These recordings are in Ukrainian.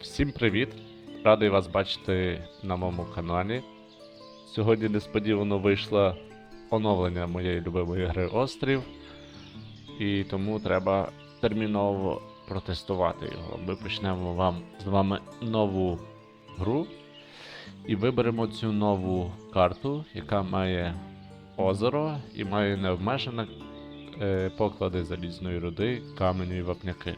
Всім привіт! Радий вас бачити на моєму каналі. Сьогодні несподівано вийшло оновлення моєї любимої гри Острів, і тому треба терміново протестувати його. Ми почнемо вам з вами нову гру і виберемо цю нову карту, яка має озеро і має необмежені е, поклади залізної руди, каменю і вапняки.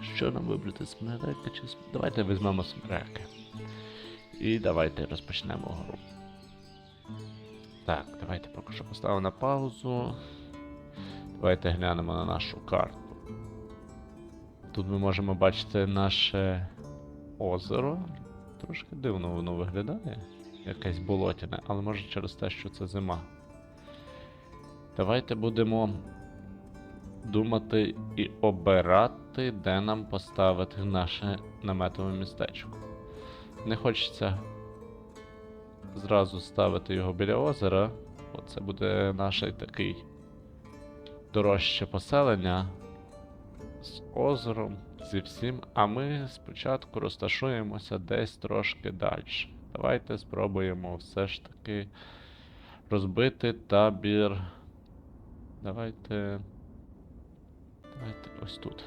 Що нам вибрати смереки чи Давайте візьмемо смереки. І давайте розпочнемо гру. Так, давайте поки що поставимо на паузу. Давайте глянемо на нашу карту. Тут ми можемо бачити наше озеро. Трошки дивно воно виглядає. Якесь болотяне, але може через те, що це зима. Давайте будемо думати і обирати, де нам поставити наше наметове містечко. Не хочеться зразу ставити його біля озера, бо це буде наше такий дорожче поселення з озером, зі всім, а ми спочатку розташуємося десь трошки далі. Давайте спробуємо все ж таки розбити табір. Давайте. Ось тут.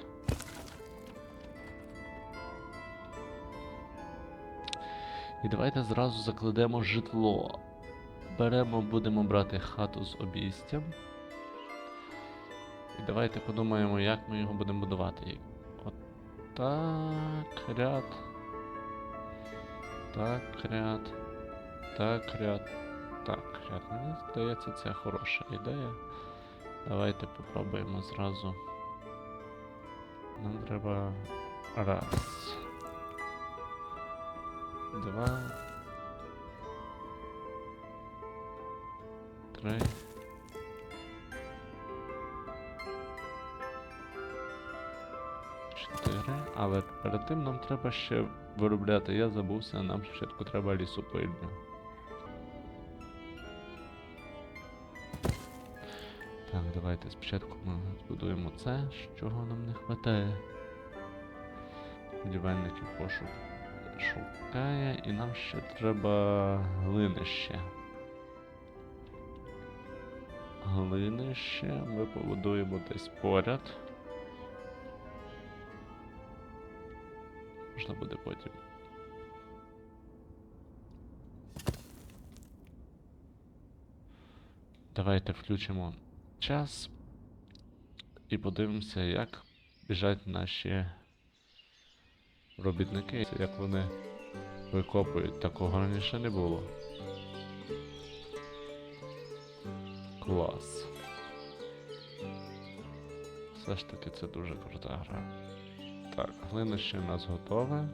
І давайте зразу закладемо житло. Беремо, будемо брати хату з обійстям. І давайте подумаємо, як ми його будемо будувати. От так, ряд. Так, ряд. Так, ряд. Так, ряд. Мені здається, це хороша ідея. Давайте попробуємо зразу. Нам треба раз. Два. Три. Чотири. Але перед тим нам треба ще виробляти. Я забувся, нам спочатку треба лісопильню. Давайте спочатку ми збудуємо це, з чого нам не вистачає. Будівельників пошук шукає, і нам ще треба глинище. Глинище ми побудуємо десь поряд. Можна буде потім. Давайте включимо час і подивимося, як біжать наші робітники, як вони викопують. Такого раніше не було. Клас. Все ж таки це дуже крута гра. Так, глинище у нас готове.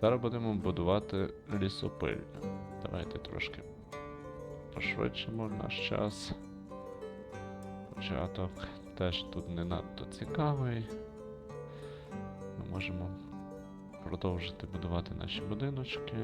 Зараз будемо будувати лісопильню. Давайте трошки пошвидшимо наш час. Початок теж тут не надто цікавий. Ми можемо продовжити будувати наші будиночки.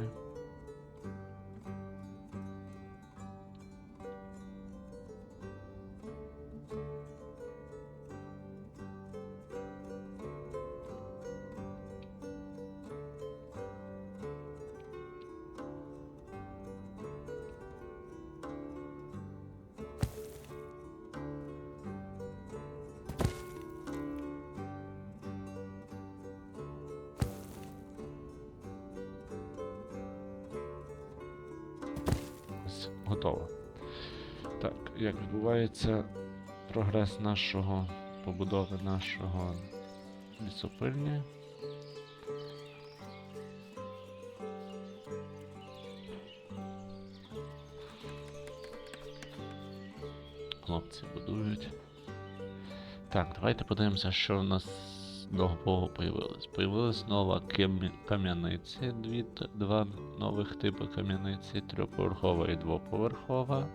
Ось, готово. Так, як відбувається прогрес нашого побудови нашого лісопильні. Хлопці будують. Так, давайте подивимося, що в нас нового появилось. Появилась нова кам'яниці, два нових типи кам'яниці, трьохповерхова і двоповерхова.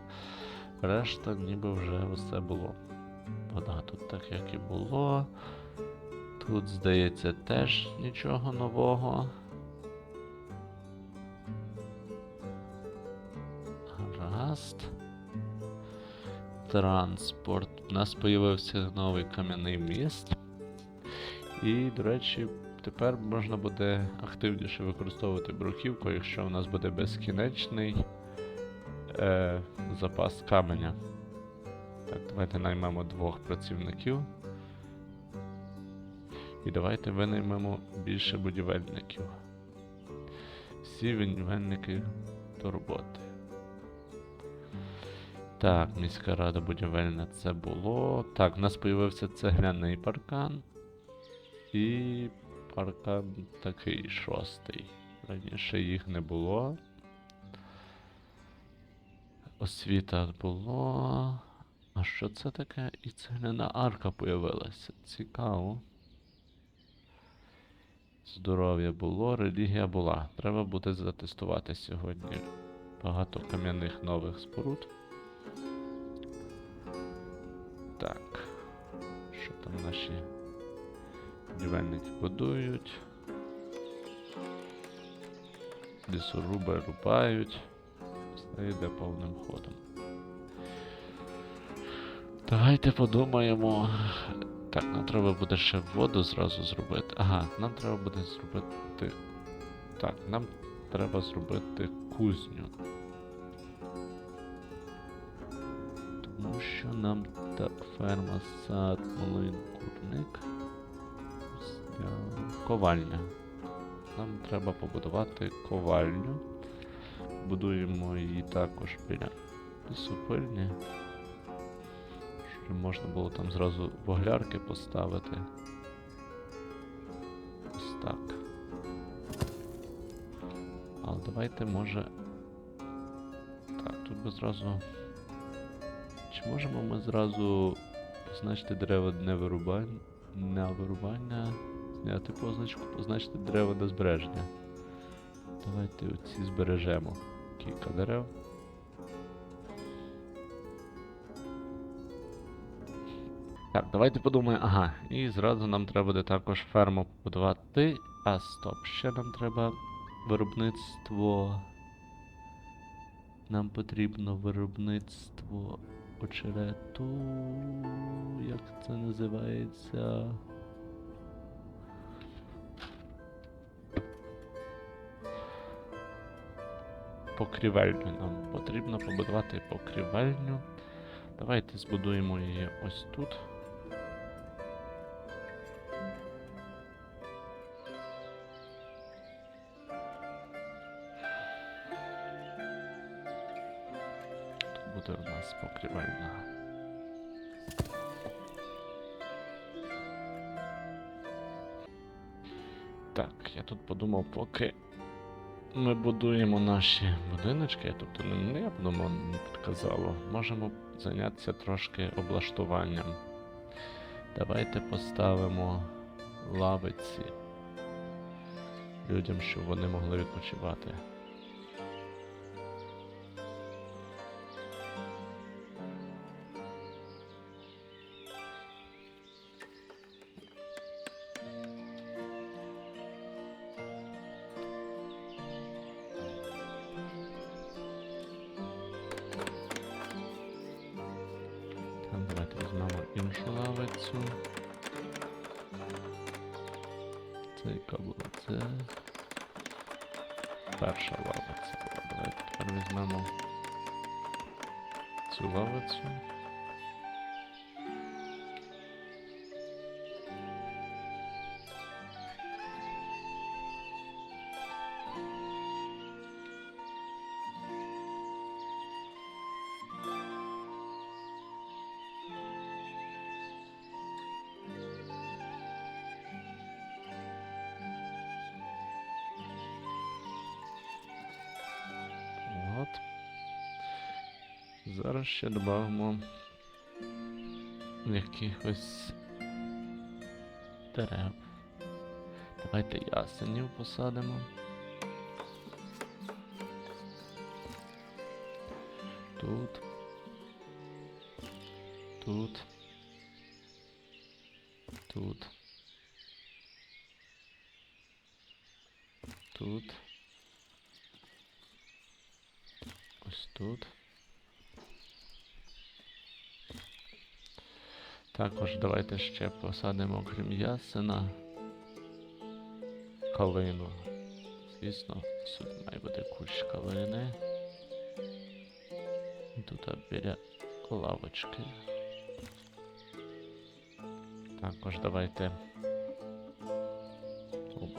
Решта ніби вже все було. Вода тут так як і було. Тут, здається, теж нічого нового. Гаразд. Транспорт. У нас появився новий кам'яний міст. І, до речі, тепер можна буде активніше використовувати бруківку, якщо у нас буде безкінечний е, запас каменя. Так, давайте наймемо двох працівників. І давайте винаймемо більше будівельників. Всі будівельники до роботи. Так, міська рада будівельна це було. Так, у нас появився цегляний паркан. І паркан такий шостий. Раніше їх не було. Освіта було. А що це таке? І цегляна арка появилася. Цікаво. Здоров'я було, релігія була. Треба буде затестувати сьогодні багато кам'яних нових споруд. Так. Що там наші будівельники будують? Лісоруби рубають. Все йде повним ходом. Давайте подумаємо. Так, нам треба буде ще воду зразу зробити. Ага, нам треба буде зробити. Так, нам треба зробити кузню. Тому що нам так, ферма, сад, млин, курник. Кузня, Ковальня. Нам треба побудувати ковальню. Будуємо її також біля лісопильні. Щоб можна було там зразу воглярки поставити. Ось так. Але давайте може. Так, тут би зразу. Чи можемо ми зразу позначити дерева не вирубання, на вирубання, зняти позначку, позначити дерева на збереження. Давайте оці збережемо. Кілька дерев. Так, давайте подумаємо. Ага, і зразу нам треба буде також ферму побудувати. А стоп, ще нам треба виробництво. Нам потрібно виробництво очерету. Як це називається? Покрівельню. Нам потрібно побудувати покрівельню. Давайте збудуємо її ось тут. Тут буде у нас покрівельна. Так, я тут подумав, поки ми будуємо наші будиночки, тобто не я я думав, не підказало. Можемо зайнятися трошки облаштуванням. Давайте поставимо лавиці людям, щоб вони могли відпочивати. Лавицю. Це яка була? Це перша лавиця була. Давайте тепер ще додамо якихось дерев. Давайте ясенів посадимо. Тут. Тут. Тут. Тут. Ось тут. Також давайте ще посадимо, окрім ясена. калину. Звісно, сюди має бути кущ калини. Тут біля лавочки. Також давайте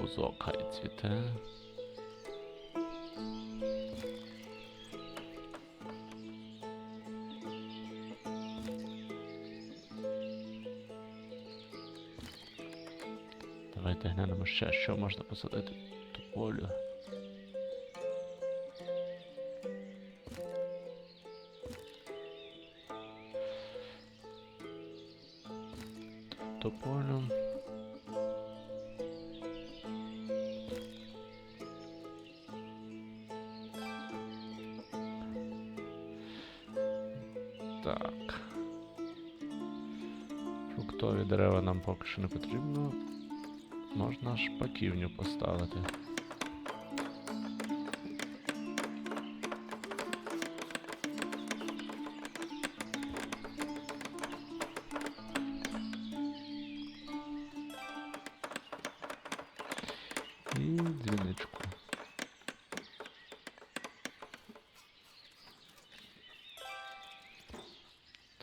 бузок хай цвіте. Давайте глянемо ще, що можна посадити тополю. Тополю. Так. Фруктові дерева нам поки що не потрібно. Можна шпаківню поставити.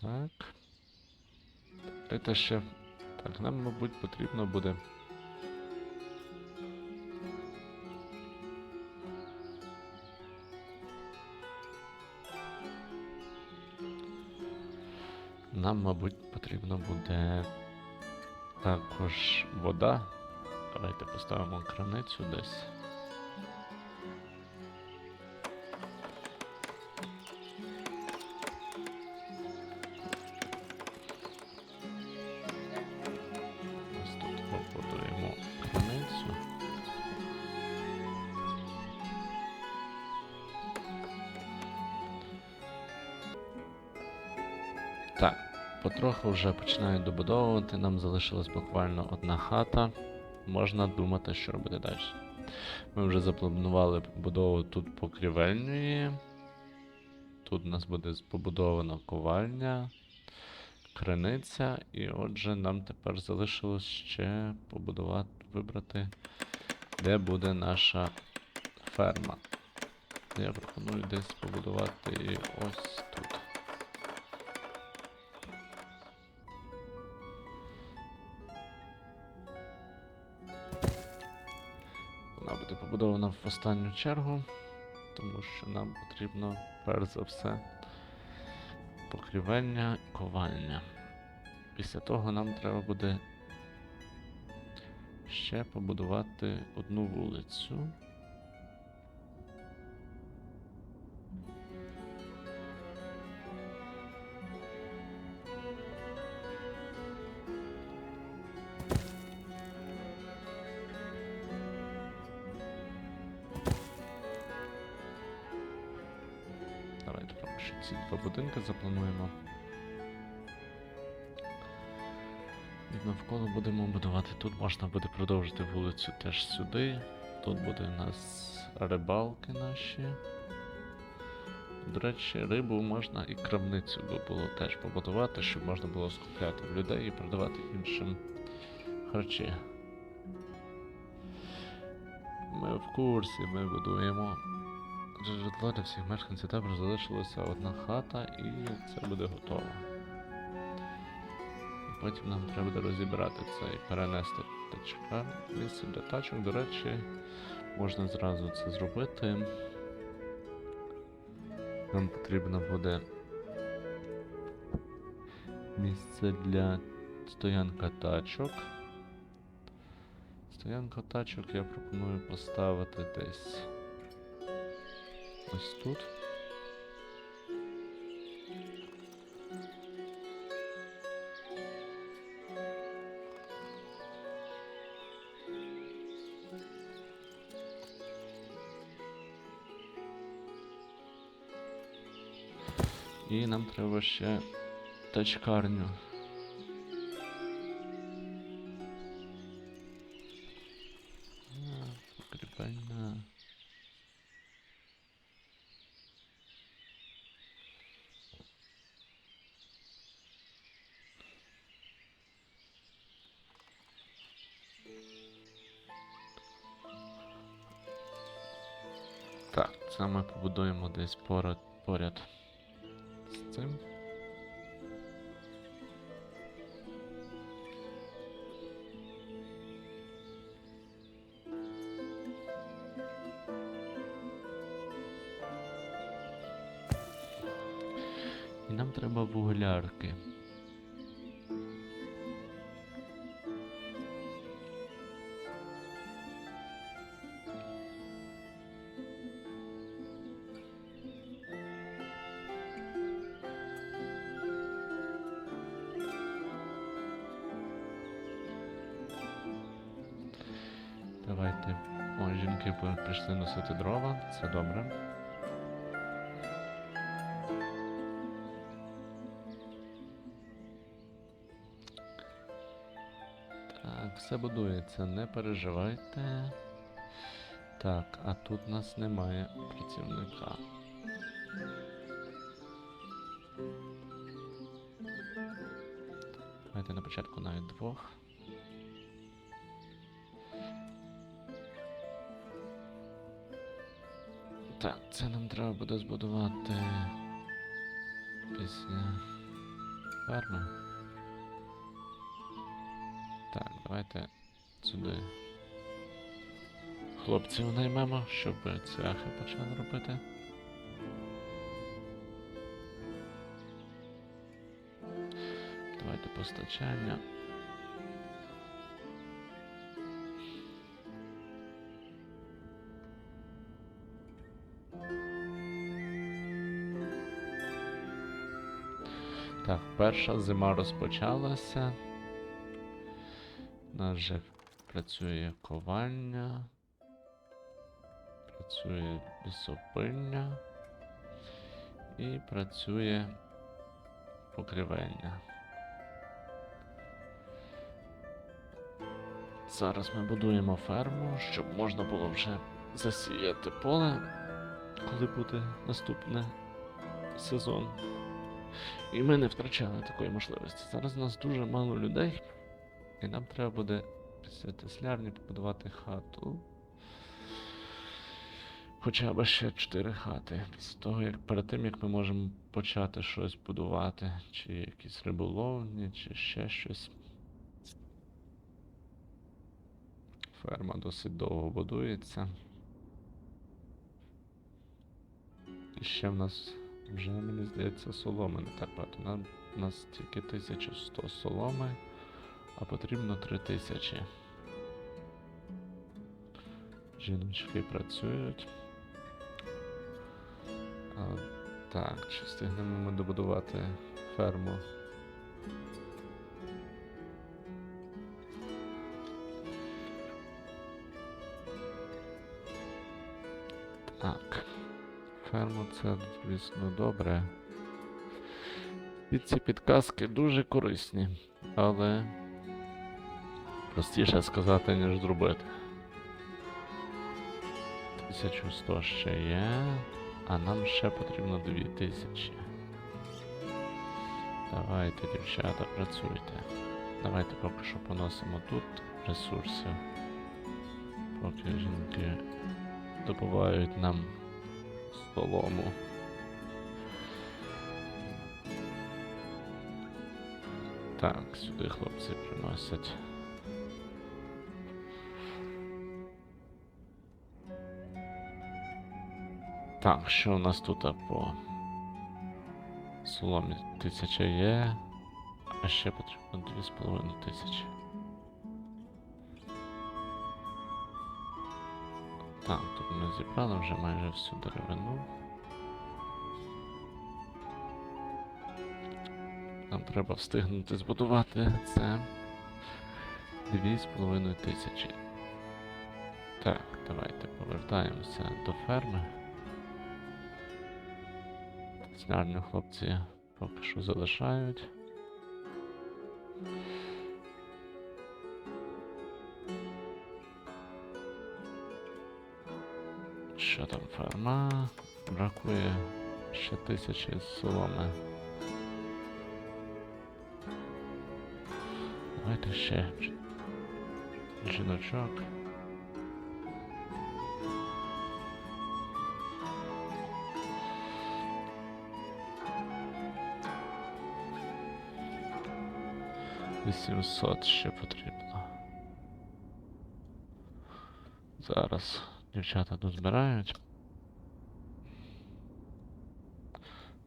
Так. Це ще. Так, нам, мабуть, потрібно буде. Нам, мабуть, потрібно буде також вода. Давайте поставимо краницю десь. Вже починають добудовувати. Нам залишилась буквально одна хата. Можна думати, що робити далі. Ми вже запланували побудову тут покрівельної. Тут у нас буде побудована ковальня, криниця, і отже, нам тепер залишилось ще побудувати, вибрати, де буде наша ферма. Я пропоную десь побудувати ось тут. Побудована в останню чергу, тому що нам потрібно перш за все покрівельня і ковальня. Після того нам треба буде ще побудувати одну вулицю. Ці два будинки заплануємо. І навколо будемо будувати. Тут можна буде продовжити вулицю теж сюди. Тут буде у нас рибалки наші. До речі, рибу можна і крамницю би було теж побудувати, щоб можна було скупляти в людей і продавати іншим харчі. Ми в курсі, ми будуємо житло для всіх мешканців також залишилася одна хата і це буде готово. І потім нам треба буде розібрати це і перенести тачка. Місце для тачок, до речі, можна зразу це зробити. Нам потрібно буде місце для стоянка тачок. Стоянка тачок я пропоную поставити десь ось тут. І нам треба ще тачкарню. Десь поряд, поряд з цим. І нам треба вуглярки. Це добре. Так, все будується, не переживайте. Так, а тут у нас немає працівника. Давайте на початку навіть двох. Так, це нам треба буде збудувати після ферми. Так, давайте сюди хлопців наймемо, щоб цвяхи почали робити. Давайте постачання. Так, перша зима розпочалася. У нас вже працює ковальня. Працює лісопильня. І працює покривельня. Зараз ми будуємо ферму, щоб можна було вже засіяти поле, коли буде наступний сезон. І ми не втрачали такої можливості. Зараз у нас дуже мало людей, і нам треба буде після теслярні побудувати хату. Хоча б ще 4 хати. Після того, як перед тим, як ми можемо почати щось будувати, чи якісь риболовні, чи ще щось. Ферма досить довго будується. І ще в нас вже, мені здається, соломи не так багато. Нам, у нас тільки 1100 соломи, а потрібно 3000. Жіночки працюють. А, так, чи встигнемо ми добудувати ферму? Так. Ферму це, звісно, добре. І ці підказки дуже корисні, але простіше сказати, ніж зробити. 1100 ще є, а нам ще потрібно 2000. Давайте, дівчата, працюйте. Давайте поки що поносимо тут ресурсів. Поки жінки добувають нам солому. Так, сюди хлопці приносять. Так, що у нас тут по соломі тисяча є, а ще потрібно 2500. Так, тут ми зібрали вже майже всю деревину. Нам треба встигнути збудувати це дві з половиною тисячі. Так, давайте повертаємося до ферми. Снярню хлопці поки що залишають. Що там ферма? Бракує ще тисячі соломи. Давайте ще жіночок. Вісімсот ще потрібно. Зараз дівчата дозбирають.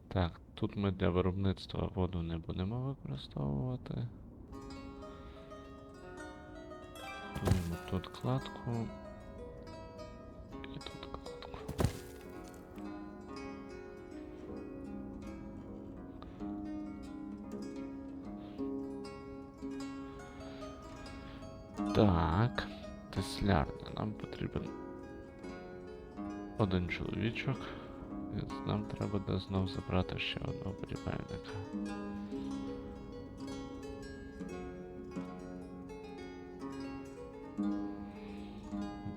Так, тут ми для виробництва воду не будемо використовувати. Будуємо тут кладку. І тут кладку. Так, теслярня. Нам потрібен один чоловічок. Нам треба буде знов забрати ще одного будівельника.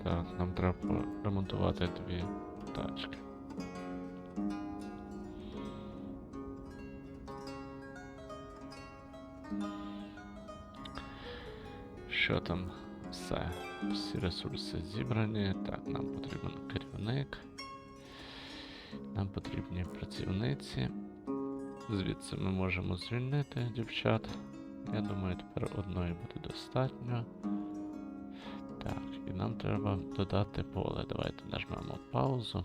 Так, нам треба ремонтувати дві тачки. Що там? Все. Всі ресурси зібрані. Так, нам потрібен керівник. Нам потрібні працівниці. Звідси ми можемо звільнити дівчат. Я думаю, тепер одної буде достатньо. Так, і нам треба додати поле. Давайте нажмемо паузу.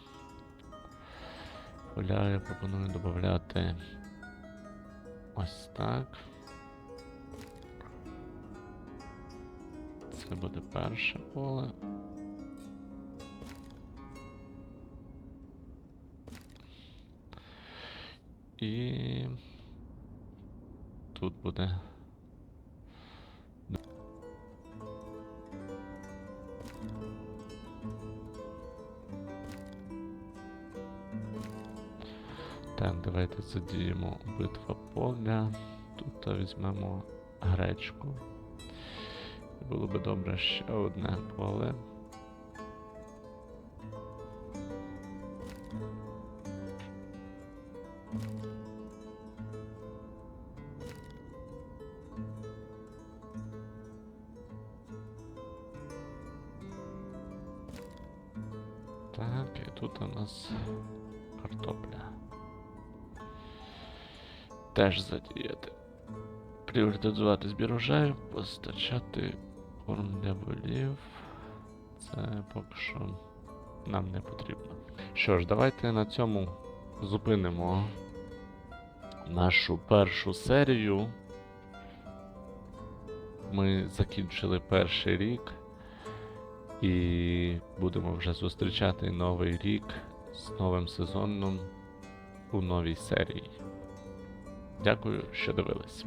Поля я пропоную додати ось так. Це буде перше поле. І тут буде. Так, давайте задіємо битва поля. Тут візьмемо гречку. Було би добре ще одне поле. Так, і тут у нас картопля. Теж задіяти. Пріоритизувати збір урожаю, постачати корм для волів. Це поки що нам не потрібно. Що ж, давайте на цьому зупинимо нашу першу серію. Ми закінчили перший рік і будемо вже зустрічати новий рік з новим сезоном у новій серії. Дякую, що дивились.